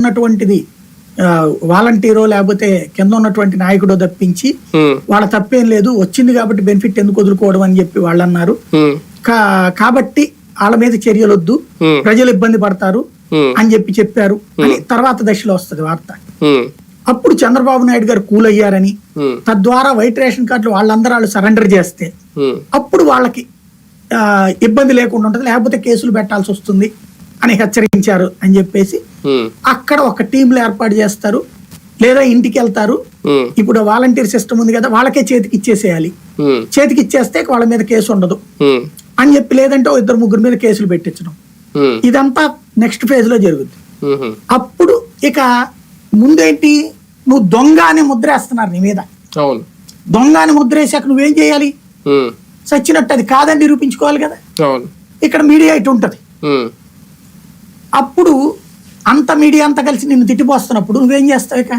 ఉన్నటువంటిది వాలంటీరో లేకపోతే కింద ఉన్నటువంటి నాయకుడో తప్పించి వాళ్ళ తప్పేం లేదు. వచ్చింది కాబట్టి బెనిఫిట్ ఎందుకు వదులుకోవడం అని చెప్పి వాళ్ళు అన్నారు కాబట్టి వాళ్ళ మీద చర్యలు వద్దు ప్రజలు ఇబ్బంది పడతారు అని చెప్పి చెప్పారు. అని తర్వాత దశలో వస్తుంది వార్త. అప్పుడు చంద్రబాబు నాయుడు గారు కూల్ అయ్యారని తద్వారా వైట్ రేషన్ కార్డులు వాళ్ళందరూ వాళ్ళు సరెండర్ చేస్తే అప్పుడు వాళ్ళకి ఇబ్బంది లేకుండా ఉంటుంది. లేకపోతే కేసులు పెట్టాల్సి వస్తుంది అని హెచ్చరించారు అని చెప్పేసి అక్కడ ఒక టీంలు ఏర్పాటు చేస్తారు. లేదా ఇంటికి వెళ్తారు. ఉమ్, ఇప్పుడు వాలంటీర్ సిస్టమ్ ఉంది కదా వాళ్ళకే చేతికి ఇచ్చేసేయాలి. ఉమ్, చేతికి ఇచ్చేస్తే వాళ్ళ మీద కేసు ఉండదు. అని చెప్పి లేదంటే ఇద్దరు ముగ్గురు మీద కేసులు పెట్టించడం. ఇదంతా నెక్స్ట్ ఫేజ్లో జరుగుతుంది ఉమ్, అప్పుడు ఇక ముందేంటి? నువ్వు దొంగ అని ముద్రేస్తున్నారు నీ మీద. దొంగ అని ముద్రేసాక నువ్వేం చేయాలి? సచ్చినట్టు అది కాదని నిరూపించుకోవాలి కదా. ఇక్కడ మీడియా ఇటు ఉంటుంది. అంత మీడియా అంతా కలిసి నిన్ను తిట్టిపోస్తున్నప్పుడు నువ్వేం చేస్తావు ఇక?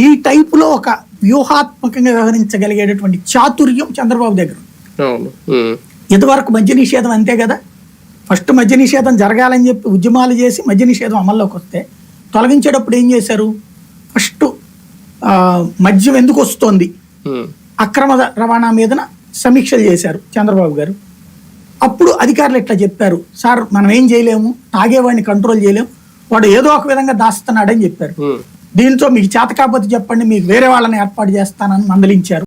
ఈ టైపులో ఒక వ్యూహాత్మకంగా వ్యవహరించగలిగేటటువంటి చాతుర్యం చంద్రబాబు దగ్గర ఇదివరకు మద్య నిషేధం అంతే కదా? ఫస్ట్ మద్య నిషేధం జరగాలని చెప్పి ఉద్యమాలు చేసి మద్య నిషేధం అమల్లోకి వస్తే తొలగించేటప్పుడు ఏం చేశారు? ఫస్ట్ మద్యం ఎందుకు వస్తోంది? అక్రమ రవాణా మీదన సమీక్షలు చేశారు చంద్రబాబు గారు. అప్పుడు అధికారులు ఇట్లా చెప్పారు? సార్ మనం ఏం చేయలేము తాగేవాడిని కంట్రోల్ చేయలేము వాడు ఏదో ఒక విధంగా దాస్తున్నాడని చెప్పారు. దీంతో మీకు చేత కాకపోతే చెప్పండి మీకు వేరే వాళ్ళని ఏర్పాటు చేస్తానని మందలించారు.